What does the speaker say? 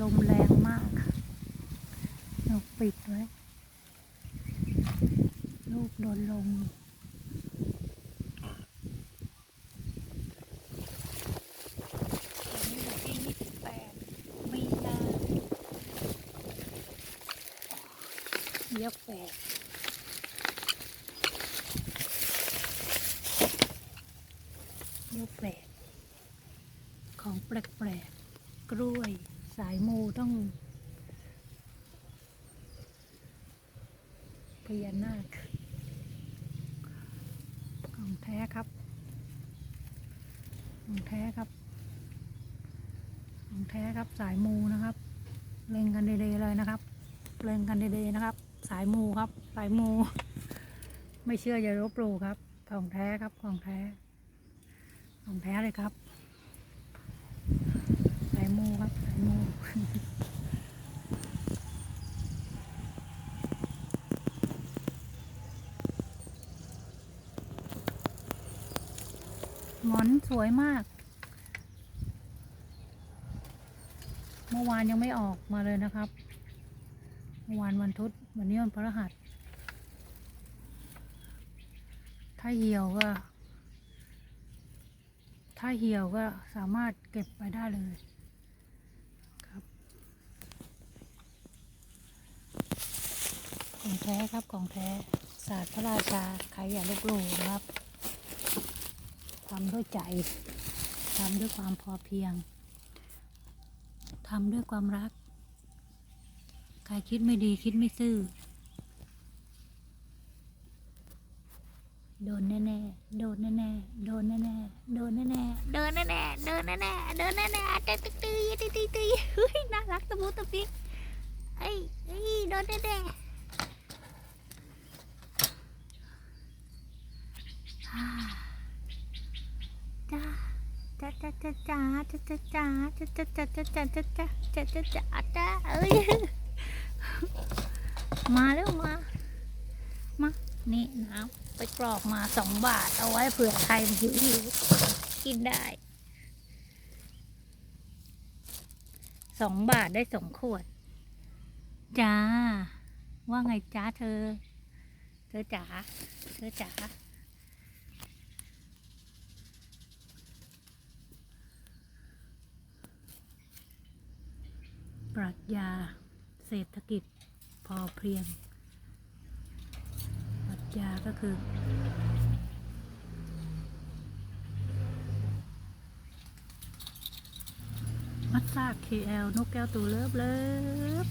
ลมแรงมากเราปิดไว้ ลูกโดนลมอยู่ที่ยี่สิบแปดเยอะแปดยกแปลกของแปลกๆกล้วย สายมูต้องพญานาคของแท้ครับของแท้ครับของแท้ครับสายมูนะครับเล็งกันเดๆเลยนะครับเล็งกันเดๆนะครับ สายมูครับ สายมู ไม่เชื่ออย่าลบหลู่ครับ ของแท้ครับของแท้ของแท้เลยครับ สายมูครับ สายมู หมอนสวยมาก เมื่อวานยังไม่ออกมาเลยนะครับ เมื่อวานวันทุดวันนี้วันพฤหัส ถ้าเหี่ยวก็ ถ้าเหี่ยวก็สามารถเก็บไปได้เลยครับ ของแท้ครับของแท้ศาสตร์พระราชาใครอย่าลบหลู่ครับทำด้วยใจทำด้วยความพอเพียงทำด้วยความรัก ใครคิดไม่ดีคิดไม่ซื่อ โดนแน่ๆโดนแน่ๆโดนแน่ๆโดนแน่ๆโดนแน่ๆโดนแน่ๆโดนแน่ๆตึ๊ดตึ๊ดตึ๊ดตึ๊ดตึ๊ดเฮ้ยน่ารักตะมูตะปิเอ้ยเอ้ยโดนแน่ๆอ่า จ้า จ้าจ้าจ้าจ้าจ้าจ้าจ้าจ้าจ้าจ้าจ้าจ้าจ้าจ้าจ้าจ้าจ้าเอ้ยมาแล้วมามานี่น้ำไปกรอกมาสองบาท เอาไว้เผื่อใครหิวหิวกินได้สองบาทได้สองขวดจ้า ว่าไงจ้าเธอ เธอจ๋าเธอจ๋า ปรัชญา เศรษฐกิจพอเพียง ปรัชญาก็คือ มัสซาเคเอลนกแก้วตูเลิฟเลิฟ